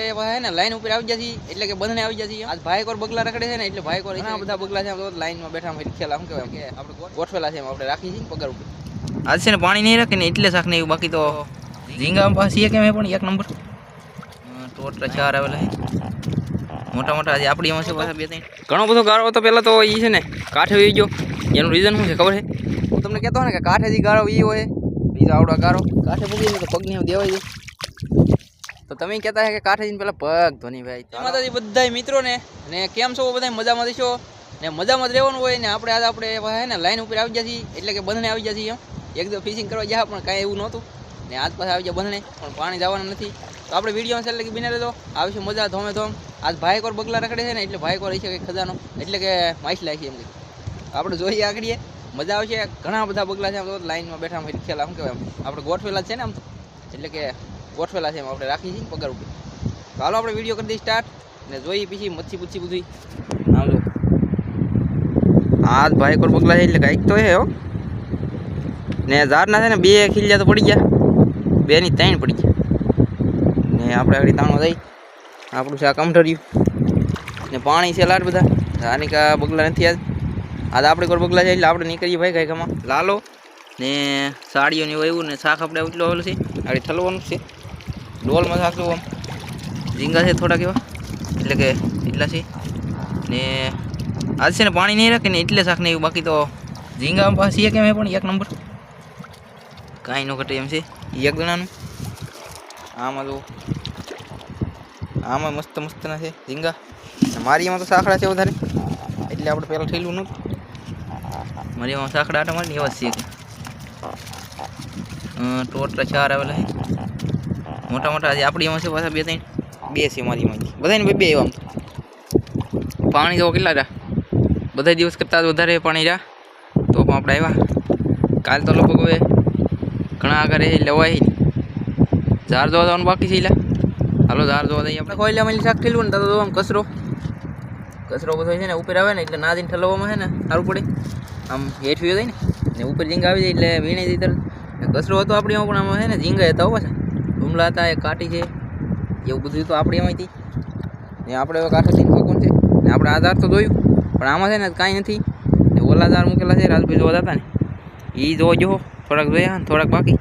આપણે હે ને લાઈન ઉપર આવી જશે એટલે કે બંધને આવી જશે આજ ભાઈકોર બગલા રખડે છે ને એટલે ભાઈકોર ઘણા બધા બગલા છે લાઈનમાં બેઠા હોય ખેલા શું કહેવાય કે આપણે ગોઠવેલા છે આપણે રાખી છીએ પગાર ઉપર. આજ છે ને પાણી નહીં રાખે ને એટલે શાક નહીં બાકી તો ઝીંગા પાસે એક એમ પણ એક નંબર ટોટલા ચાર આવેલા છે. મોટા મોટા આજે આપણી એમાં છે પાછા બે ત્રણ. ઘણો બધો ગાળો હતો પહેલાં તો એ છે ને કાંઠે વહી ગયો. એનું રીઝન શું છે ખબર છે? હું તમને કહેતો ને કે કાંઠેથી ગાળો ઈ હોય બીજો આવડો ગાળો. કાંઠે મૂકી દે તો પગની દેવાય જાય તમે કહેતા કે કાંઠે પેલા પગ ધોની ભાઈ માતાજી બધા મિત્રોને, ને કેમ છો બધા મજામાં છો? ને મજામાં જ રહેવાનું હોય ને આપણે આજ આપણે હે ને લાઈન ઉપર આવી જશે એટલે કે બંધને આવી જશે એમ એકદમ ફિશિંગ કરવા ગયા, પણ કાંઈ એવું નહોતું. ને આજ પાસે આવી જાય બંધને, પણ પાણી જવાનું નથી. તો આપણે વીડિયો એટલે કે બિના લેતો આવશે મજા ધોમે ધોમ આજ ભાઈકોર બગલા રખડે છે ને, એટલે ભાઈકોર કોર છે કે ખજાનો, એટલે કે માઇસ છે એમ આપણે જોઈએ આગળીએ. મજા આવશે. ઘણા બધા બગલા છે, આમ તો લાઈનમાં બેઠા ખેલ આમ કહેવાય આપણે ગોઠવેલા છે ને આમ. એટલે કે ગોઠવેલા છે, એમ આપણે રાખી છીએ, પગાર ઉપર. તો હાલો આપણે વીડિયો કરી દઈએ સ્ટાર્ટ ને જોઈએ પછી મચ્છી પૂછી બધું. આમ જો આ ભાઈ કોર પગલા છે, એટલે કાંઈક તો છે, હો. ને ઝાડના છે ને, બે ખીલ્યા તો પડી ગયા. બે ની ત્રણ પડી ગયા. ને આપણે આગળ તાણવા જઈ આપણું આ કમઠર્યું ને પાણી છે લાટ બધા. આની કા બગલા નથી આજ. આજ આપણે કોર બગલા છે, એટલે આપણે નીકળીએ ભાઈ કાંઈ કમાં લાલો. ને સાડીઓની એવું ને શાક આપણે એટલું આવેલું છે. આગળ ઠલવાનું છે. ડોલમાં શાક આમ. ઝીંગા છે થોડાક એવા. એટલે કે એટલા છે. ને આજ છે ને પાણી નહીં રાખે ને એટલે શાક નહીં બાકી તો ઝીંગા પાસે એક એમ પણ એક નંબર. કાંઈ ન ઘટે એમ છે. એક જણાનું. આમાં તો આમાં મસ્ત મસ્તના છે ઝીંગા. મારી એમાં તો સાંકડા છે વધારે. એટલે આપણે પહેલાં ઠેલું નહોતું. મારી એમાં સાંકડા આટા મારી એવા જ છે ટોટલા ચાર આવેલા છે. મોટા મોટા આજે આપણી એમાં છે પાછા બે ત્રણ? બે છે મારી એમાં. બધાને બે એવા આમ. પાણી તો કેટલા રહ્યા? બધા દિવસ કરતાં વધારે પાણી રહ્યા. તો પણ આપણે આવ્યા. કાલ તો લગભગ હવે ઘણા આગળ લેવાય નહીં. ઝાર જોવા જવાનું બાકી છે એટલે હાલો ઝાર જોવા જઈએ આપણે. ખોઈ લેવા શાક ઠેલવું ને તો આમ કચરો. કચરો બધો છે ને ઉપર આવે ને એટલે નાદીને ઠલવામાં છે ને સારું પડે. આમ હેઠ વ્યો જાય ને ને ઉપર જીંગા આવી જાય એટલે વીણી તરત કચરો હતો આપણી એમાં પણ આમાં છે ને ઝીંગા હતા પાછા. ડુમલા હતા, એ કાટી છે. એવું બધું તો આપણી એમાંથી ને આપણે હવે કાંઠે થઈને પકવું છે? ને આપણે આધાર તો જોયું, પણ આમાં છે ને કાંઈ નથી. ને ઓલા દાર મૂકેલા છે, રાજભાઈ જોવા હતા ને. એ જોવા જો થોડાક જોયા ને, થોડાક બાકી.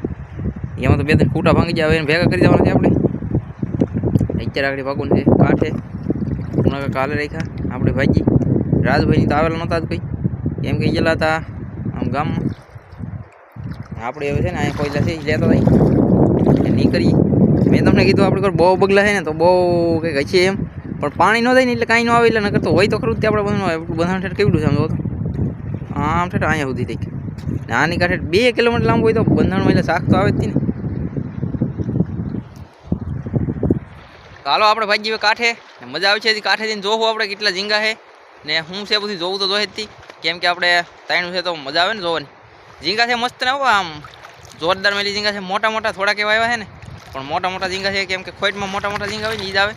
એમાં તો બે ત્રણ ખૂટા ભાંગી જાય હવે એને ભેગા કરી દેવાના છે આપણે. અત્યારે આગળ ભાગવું છે, કાંઠે. હમણાં કાલે રાખ્યા, આપણે ભાજી રાજભાઈની તો આવેલા નહોતા જ કંઈ. એમ કે ગયેલા હતા, આમ ગામમાં. આપણે હવે છે ને, અહીંયા કોયલા છે, ઈ લેતા હતા નીકળી મેં તમને કીધું આપણે બહુ બગલા છે ને, તો બહુ કંઈક હશે એમ. પણ પાણી ન થાય ને એટલે કાંઈ ન આવે એટલે નકર તો હોય તો ખરું તે આપણે બધું આવે. બધા ઠેઠ કેવડું સમજો તો? આમ ઠેઠ અહીંયા સુધી થઈ ને આની કાંઠે બે કિલોમીટર લાંબુ હોય તો બંધાણમાં એટલે શાક તો આવે જ ને. હાલો, આપણે ભાઈ કાંઠે. મજા આવે છે કાંઠે જઈને જોવું આપણે કેટલા ઝીંગા છે. ને હું છે બધું જોવું તો જોઈ જ કેમ કે આપણે તાણું છે તો મજા આવે ને જોવાની. ઝીંગા છે મસ્ત ને આવો આમ. જોરદાર મેલી ઝીંગા છે. મોટા મોટા થોડાક એવા આવ્યા છે ને. પણ મોટા મોટા ઝીંગા છે કેમ કે ખોટમાં મોટા મોટા ઝીંગા હોય ને, ઈ જ આવે.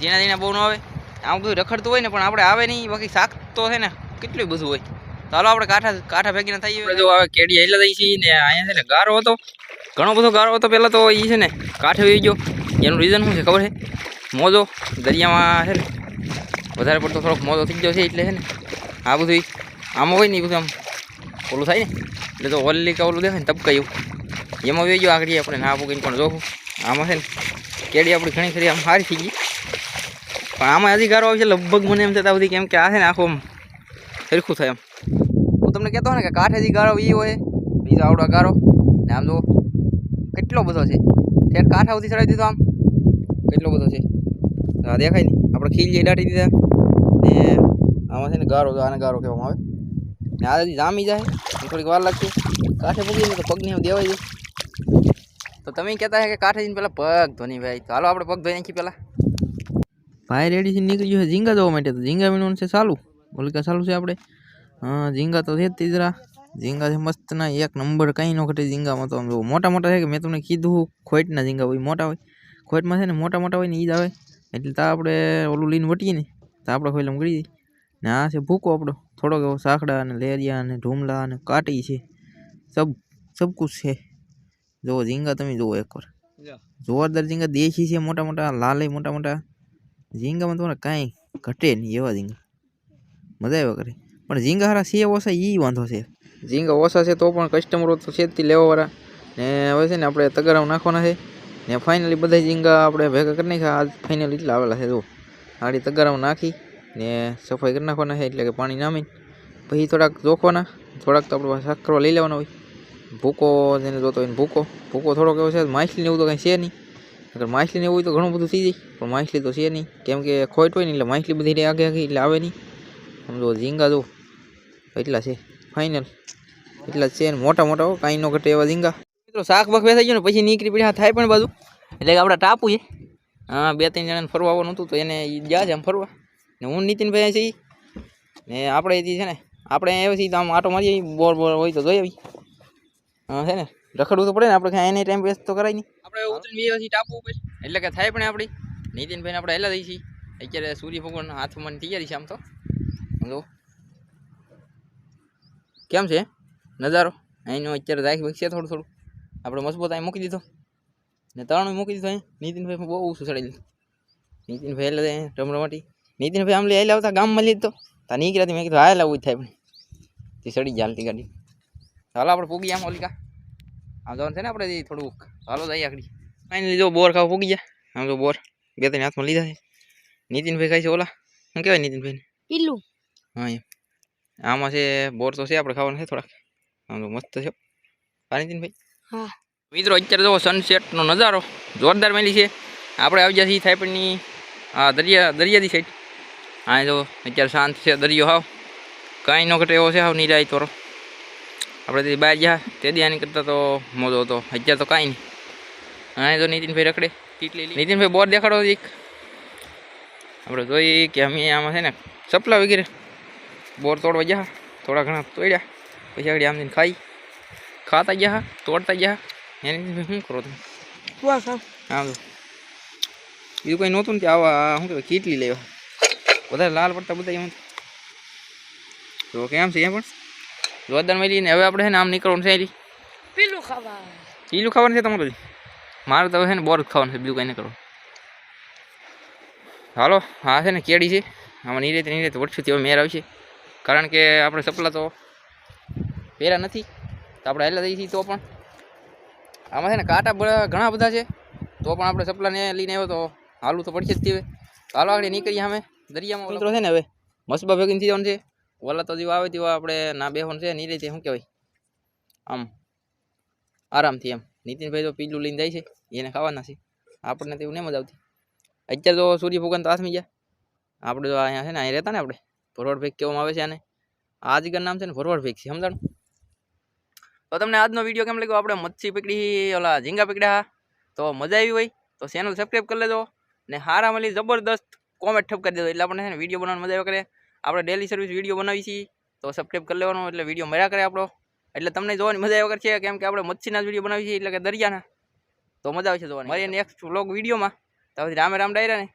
ઝીણા ઝીણા બહુ ન આવે. આમ બધું રખડતું હોય ને, પણ આપણે આવે નહીં. બાકી શાક તો છે ને કેટલું બધું હોય. ચાલો આપણે કાંઠા કાંઠા ભેગીને થઈ ગયું કેડી એટલે થઈ છે ને, અહીંયા છે ને ગારો હતો. ઘણો બધો ગારો હતો પહેલાં તો એ છે ને, કાંઠે વહી ગયો. એનું રીઝન શું છે ખબર છે? મોજો, દરિયામાં છે ને, વધારે પડતો થોડોક મોજો થઈ ગયો છે એટલે છે ને, આ બધું આમ હોય ને એ બધું આમ ઓલું થાય ને, એટલે તો ઓલી ઓલું દેખાય ને એવું. એમાં વેજો આગળ આપણે ના પૂગીને પણ જોવું આમાં છે ને કેડી આપણી ઘણી ખરી, આમ સારી થઈ ગઈ. પણ આમાં હજી ગારો આવશે, લગભગ મને એમ થતા બધી કેમ કે આ છે ને આખું આમ સરખું થાય એમ. હું તમને કહેતો ને કે કાંઠેથી ગારો એ હોય, બીજો આવડો ગારો ને આમ જો કેટલો બધો છે. ત્યારે કાંઠા સુધી ચડાવી દીધો આમ. કેટલો બધો છે. હા દેખાય ને આપણે ખીલી દાટી દીધા. ને આમાં છે ને ગારો, આને ગારો કહેવામાં આવે. ને આ હજી જામી જાય. થોડીક વાર લાગશે. કાંઠે પૂગીને તો પગને આમ દેવાઈ જાય. તો તમે કહેતા હે કે કાંઠે જઈને પહેલાં પગ ધોની ભાઈ. તો હાલો આપણે પગ ધોઈ નાખીએ પહેલાં ભાઈ રેડી થી નીકળી છે ઝીંગા જોવા માટે. તો ઝીંગા વીણવાનું છે ચાલુ. ઓલિકા ચાલુ છે આપણે? હા, ઝીંગા તો છે જ તીજરા. ઝીંગા છે મસ્ત ના. એક નંબર કંઈ ન ઘટે ઝીંગામાં તો આમ જો. મોટા મોટા છે કે મેં તમને કીધું ખોટના ઝીંગા હોય, મોટા હોય. ખોટમાં છે ને મોટા મોટા હોય ને એ આવે. એટલે તો આપણે ઓલું લઈને વટીએ ને. તો આપણે ખોઈલામાં ગળી દઈએ ને આ છે ભૂકો આપણો. થોડોક એવો સાંકડા અને લેરિયા અને ઢૂમલા અને કાટી છે. સબ સબ કુછ છે. જુઓ ઝીંગા તમે જુઓ એકવાર જોરદાર ઝીંગા દેશી છે મોટા મોટા લાલે મોટા મોટા. ઝીંગામાં તમારે કાંઈ ઘટે નહીં એવા ઝીંગા. મજા આવ્યા કરે. પણ ઝીંગા હારા છે ઓછા એ વાંધો છે. ઝીંગા ઓછા છે તો પણ કસ્ટમરો તો છે જ લેવાવાળા. ને હવે છે ને આપણે તગારામાં નાખવાના છે. ને ફાઇનલી બધા ઝીંગા આપણે ભેગા કરી નાખ્યા. આજ ફાઇનલી એટલા આવેલા છે જો આડી તગારામાં નાખી ને સફાઈ કરી નાખવાના છે એટલે કે પાણી નામીને. પછી થોડાક જોખવાના. થોડાક તો આપણે પાસે કરવા લઈ લેવાના હોય. ભૂકો જેને જોતો હોય ભૂકો. ભૂકો થોડોક એવો છે માછલીને એવું તો કંઈ છે નહીં. અગર માછલીને એવું હોય તો ઘણું બધું થઈ જાય, પણ માછલી તો છે નહીં. કેમ કે ખોટ હોય ને એટલે માછલી બધી આગે આગે એટલે આવે નહીં. સમજો ઝીંગા જો, એટલા છે ફાઇનલ એટલા છે ને મોટા મોટા કાંઈ નો ઘટે એવા ઝીંગા. મિત્રો, શાક બાક બેસાઈ ગયો ને પછી નીકળી પડ્યા થાય પણ બાજુ. એટલે આપણા ટાપુ છે. હા, બે ત્રણ જણાને ફરવા આવવાનું હતું તો એને ગયા છે આમ ફરવા. ને હું નીતિનભાઈ છે. ને આપણે છે ને, આપણે આવ્યા છીએ તો આમ આટો મારીએ બોર બોર હોય તો જોઈ આવી. હા, છે ને? રખડવું તો પડે ને, આપણે કાંઈ એને ટાઈમ વેસ્ટ તો કરાય નહીં. આપણે ઉતરીને આવ્યા છીએ ટાપુ ઉપર. એટલે કે થાય પણ આપણી. નીતિનભાઈને આપણે હેલા દઈએ છીએ અત્યારે સૂર્ય ભગવાન હાથમાં તૈયારી છે આમ તો. જો કેમ છે? નજારો? અહીંનો અત્યારે રાખી છે થોડું થોડું. આપણે મજબૂત અહીં મૂકી દીધો. ને તરણ મૂકી દીધો અહીં. નીતિનભાઈ બહુ ઓછું ચડાવી દીધું નીતિનભાઈ એટલે રમરમાટી. નીતિનભાઈ આમ લઈ આવતા ગામમાં લીધો. તા નીકળ્યા મેં કીધું હા લાવવું થાય પણ. તે સડી જાલતી ગાડી. હાલો આપણે પૂગી આમ ઓલિકા આમ જવાનું છે ને આપણે થોડુંક. હાલો જઈએ આગળ. ફાઇનલી લીધો બોર ખાવ પૂગી ગયા. આમ જો બોર બે ત્રણ હાથમાં લીધા છે. નીતિનભાઈ ખાય છે ઓલા. શું કહેવાય નીતિનભાઈ પીલું હા એમ. આમાં છે બોર તો છે આપણે ખાવાના છે થોડાક. આમ તો મસ્ત છે. હા નીતિનભાઈ? હા. મિત્રો અત્યારે જો સનસેટનો નજારો જોરદાર મેલી છે. આપણે આવી ગયા છીએ થાઈપણની આ દરિયા દરિયાની સાઈડ હા જો અત્યારે શાંત છે દરિયો હાવ. કાંઈ ન ઘટે એવો છે હાવ નીરાય તોરો. આપણે તે બહાર ગયા. તે દી આની કરતાં તો મોજો હતો. અત્યારે તો કાંઈ નહીં. હા તો નીતિનભાઈ રખડે. કેટલી નીતિનભાઈ બોર દેખાડો એક. આપણે જોઈએ કે અમે આમાં છે ને ચપલા વગેરે બોર તોડવા ગયા. થોડા ઘણા તોડ્યા. પછી આગળ આમ ખાઈ. ખાતા ગયા તોડતા ગયા. એની શું કરો તમે? વાહ આમ બીજું કંઈ નહોતું ને કે આવા શું કહેવાય કેટલી લેવા. વધારે લાલ પડતા બધા એમ તો. કેમ છે એ પણ? જોરદાર મળી ને હવે આપણે છે ને આમ નીકળવાનું છે પીલું ખાવા લીલું ખાવાનું છે તમારું મારે તો હવે છે ને બોર ખાવાનું છે બીજું કંઈ નહીં કરવાનું હાલો હા છે ને કેડી છે. આમાં નિરેત નિરેત વળશું તેવો મેર આવશે. કારણ કે આપણે સપલા તો પહેરા નથી. તો આપણે હેલા દઈએ છીએ તો પણ. આમાં છે ને કાંટા ઘણા બધા છે. તો પણ આપણે સપલાને લઈને આવ્યો તો હાલું તો પડશે જ તે હવે. હાલો આગળ નીકળીએ અમે દરિયામાં. મિત્રો છે ને હવે મસબા ભેગી થઈ જવાનું છે. ઓલા તો જેવું આવે તેવા આપણે ના બેહોન છે નીરેતે શું કહેવાય? આમ આરામથી એમ. નીતિનભાઈ તો પીલું લઈને જાય છે, એને ખાવાના છે. આપણને તેવું નહીં મજા આવતી. અત્યારે તો સૂર્ય ત્રાસમી ગયા. આપણે તો અહીંયા છે ને અહીં રહેતા ને આપણે. ભરવાડ ભેગ કહેવામાં આવે છે આને. આ જગ્યાનું નામ છે ને, ભરવાડ ભેગ છે, સમજાણું? તો તમને આજનો વીડિયો કેમ લાગ્યો? આપણે મચ્છી પકડી, ઓલા ઝીંગા પકડ્યા. તો મજા આવી હોય, તો ચેનલ સબસ્ક્રાઈબ કરી લેજો. ને હારા મળી જબરદસ્ત કોમેન્ટ ઠપ કરી દેજો. એટલે આપણને છે ને, વીડિયો બનાવવાની મજા આવે કરે. આપણે ડેલી સર્વિસ વીડિયો બનાવી છીએ, તો સબસ્ક્રાઈબ કરી લેવાનો, એટલે વીડિયો મર્યા કરે આપણો. એટલે તમને જોવાની મજા આવ્યા છે કેમ કે આપણે મચ્છીના જ વીડિયો બનાવી છીએ, એટલે કે દરિયાના. તો મજા આવશે જોવાની. મળીએ નેક્સ્ટ વ્લોગ વિડીયોમાં તો રામે રામ ડાયરા ને